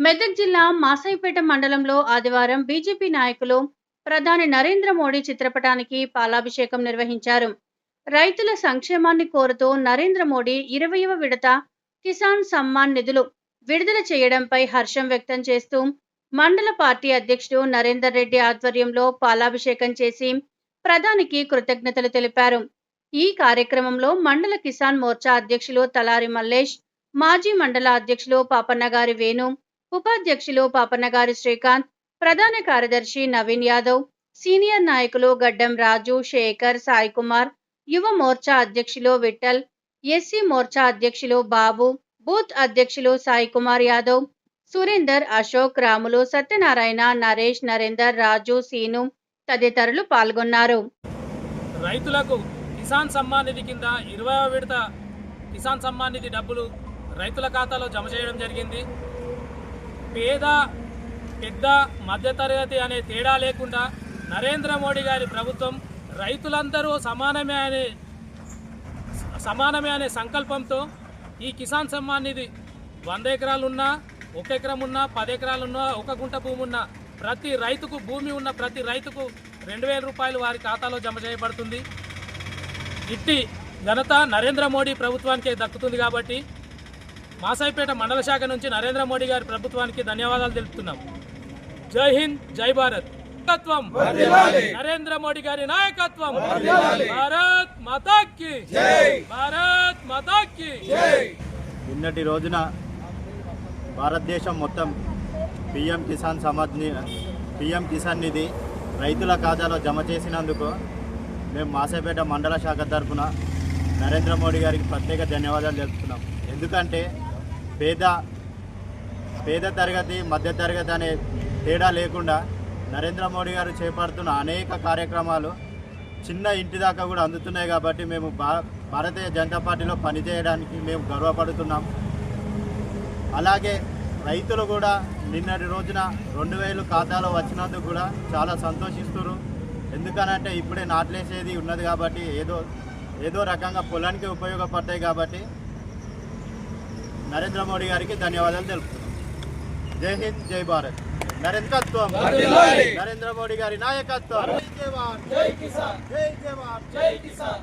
మెదక్ జిల్లా మాసైపేట మండలంలో ఆదివారం బీజేపీ నాయకులు ప్రధాని నరేంద్ర మోడీ చిత్రపటానికి పాలాభిషేకం నిర్వహించారు. రైతుల సంక్షేమాన్ని కోరుతూ నరేంద్ర మోడీ ఇరవయవ విడత కిసాన్ సమ్మాన్ నిధులు విడుదల చేయడంపై హర్షం వ్యక్తం చేస్తూ మండల పార్టీ అధ్యక్షుడు నరేందర్ రెడ్డి ఆధ్వర్యంలో పాలాభిషేకం చేసి ప్రధానికి కృతజ్ఞతలు తెలిపారు. ఈ కార్యక్రమంలో మండల కిసాన్ మోర్చా అధ్యక్షులు తలారి మల్లేష్ మాజీ మండల అధ్యక్షులు పాపన్నగారి వేణు ఉపాధ్యక్షులు పాపన్నగారి శ్రీకాంత్ ప్రధాన కార్యదర్శి నవీన్ యాదవ్ సీనియర్ నాయకులు గడ్డం రాజు శేఖర్ సాయి కుమార్ యువ మోర్చా అధ్యక్షులు విఠల్ ఎస్సీ మోర్చా అధ్యక్షులు బాబు బూత్ అధ్యక్షులు సాయి కుమార్ యాదవ్ సురేందర్ అశోక్ రాములు సత్యనారాయణ నరేష్ నరేందర్ రాజు సీను తదితరులు పాల్గొన్నారు. రైతులకు కిసాన్ సమ్మాన్ నిధి కింద ఇరవై విడత కిసాన్ సమ్మాన్ నిధి డబ్బులు రైతుల ఖాతాలో జమ చేయడం జరిగింది. పేద పెద్ద మధ్యతరగతి అనే తేడా లేకుండా నరేంద్ర మోడీ గారి ప్రభుత్వం రైతులందరూ సమానమే అనే సమానమే అనే సంకల్పంతో ఈ కిసాన్ సమ్మాన్ నిధి వంద ఎకరాలున్నా ఒక ఎకరం ఉన్నా పది ఎకరాలున్నా ఒక గుంట భూమి ఉన్నా ప్రతి రైతుకు భూమి ఉన్న ప్రతి రైతుకు రెండు వేల రూపాయలు వారి ఖాతాలో జమ చేయబడుతుంది. ఇట్టి ఘనత నరేంద్ర మోడీ ప్రభుత్వానికే దక్కుతుంది కాబట్టి మాసాయిపేట మండల శాఖ నుంచి నరేంద్ర మోడీ గారి ప్రభుత్వానికి ధన్యవాదాలు తెలుపుతున్నాం. జై హింద్ జై భారత్. నాయకత్వం. నరేంద్ర మోడీ గారి నాయకత్వం. భారత్ మాతాకి. భారత్ మాతాకి. నిన్నటి రోజున భారతదేశం మొత్తం పిఎం కిసాన్ సమాధ్ పిఎం కిసాన్ నిధి రైతుల ఖాతాలో జమ చేసినందుకు మేము మాసేపేట మండల శాఖ తరఫున నరేంద్ర మోడీ గారికి ప్రత్యేక ధన్యవాదాలు తెలుపుతున్నాం. ఎందుకంటే పేద పేద తరగతి మధ్య తరగతి అనే తేడా లేకుండా నరేంద్ర మోడీ గారు చేపడుతున్న అనేక కార్యక్రమాలు చిన్న ఇంటి దాకా కూడా అందుతున్నాయి కాబట్టి మేము భా భారతీయ జనతా పార్టీలో పనిచేయడానికి మేము గర్వపడుతున్నాం. అలాగే రైతులు కూడా నిన్నటి రోజున రెండు వేలు ఖాతాలో వచ్చినందుకు కూడా చాలా సంతోషిస్తున్నారు. ఎందుకనంటే ఇప్పుడే నాట్లేసేది ఉన్నది కాబట్టి ఏదో ఏదో రకంగా పొలానికి ఉపయోగపడతాయి కాబట్టి నరేంద్ర మోడీ గారికి ధన్యవాదాలు తెలుపుతున్నాం. జై హింద్ జై భారత్. నరేంద్రత్వం నరేంద్ర మోడీ గారి నాయకత్వం. జై జవాన్ జై కిసాన్. జై జవాన్ జై కిసాన్.